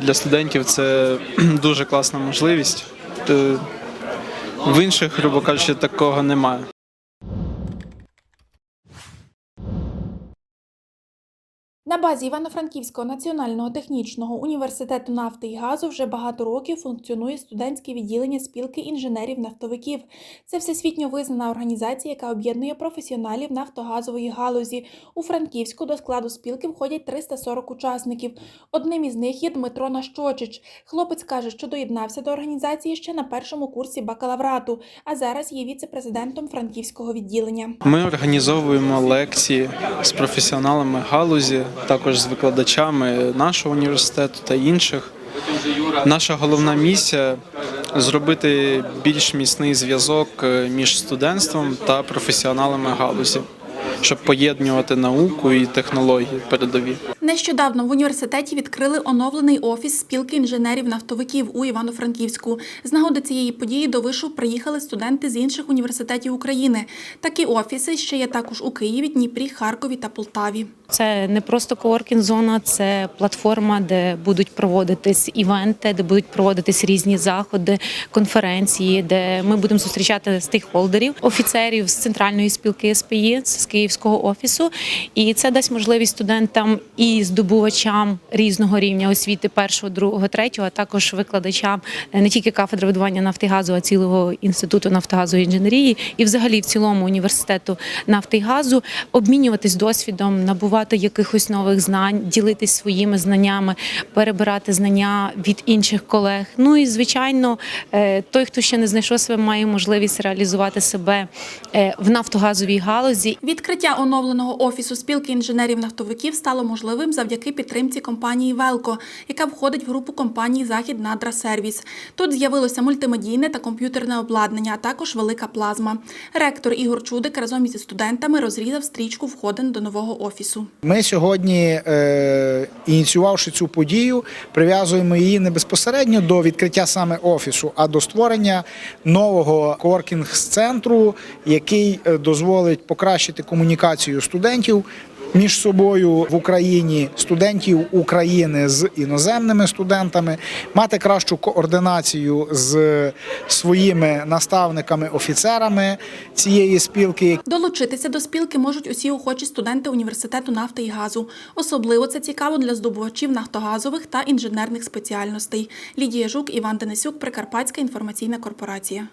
Для студентів це дуже класна можливість. Е, В інших, грубо кажучи, такого немає. На базі Івано-Франківського національного технічного університету нафти і газу вже багато років функціонує студентське відділення спілки інженерів-нафтовиків. Це всесвітньо визнана організація, яка об'єднує професіоналів нафтогазової галузі. У Франківську до складу спілки входять 340 учасників. Одним із них є Дмитро Нащочич. Хлопець каже, що доєднався до організації ще на першому курсі бакалаврату, а зараз є віце-президентом франківського відділення. Ми організовуємо лекції з професіоналами галузі, також з викладачами нашого університету та інших. Наша головна місія зробити більш міцний зв'язок е, між студентством та професіоналами галузі, щоб поєднувати науку і технології передові. Нещодавно в університеті відкрили оновлений офіс спілки інженерів-нафтовиків у Івано-Франківську. З нагоди цієї події до вишу приїхали студенти з інших університетів України. Такі офіси ще є також у Києві, Дніпрі, Харкові та Полтаві. Це не просто коворкінг зона, це платформа, де будуть проводитись івенти, де будуть проводитись різні заходи, конференції, де ми будемо зустрічати стейкхолдерів, офіцерів з центральної спілки СПІ, з Київського офісу. І це дасть можливість студентам і здобувачам різного рівня освіти першого, другого, третього, а також викладачам е, не тільки кафедри видобування нафти газу, а цілого інституту нафтогазової інженерії і взагалі в цілому університету нафти газу обмінюватись досвідом, набувати якихось нових знань, ділитись своїми знаннями, перебирати знання від інших колег. Ну і звичайно, е, той, хто ще не знайшов себе, має можливість реалізувати себе е, в нафтогазовій галузі Відкриття оновленого офісу спілки інженерів-нафтовиків стало можливим завдяки підтримці компанії Велко, яка входить в групу компаній Захід Надра Сервіс. Тут з'явилося мультимедійне та комп'ютерне обладнання, а також велика плазма. Ректор Ігор Чудик разом із студентами розрізав стрічку входин до нового офісу. Ми сьогодні, е, ініціювавши цю подію, прив'язуємо її не безпосередньо до відкриття саме офісу, а до створення нового коворкінг-центру, який е, дозволить покращити комунікацію студентів. Між собою в Україні студентів України з іноземними студентами мати кращу координацію з своїми наставниками, офіцерами цієї спілки, Долучитися до спілки можуть усі охочі студенти університету нафти і газу. Особливо це цікаво для здобувачів нафтогазових та інженерних спеціальностей. Лідія Жук, Іван Денисюк, Прикарпатська інформаційна корпорація.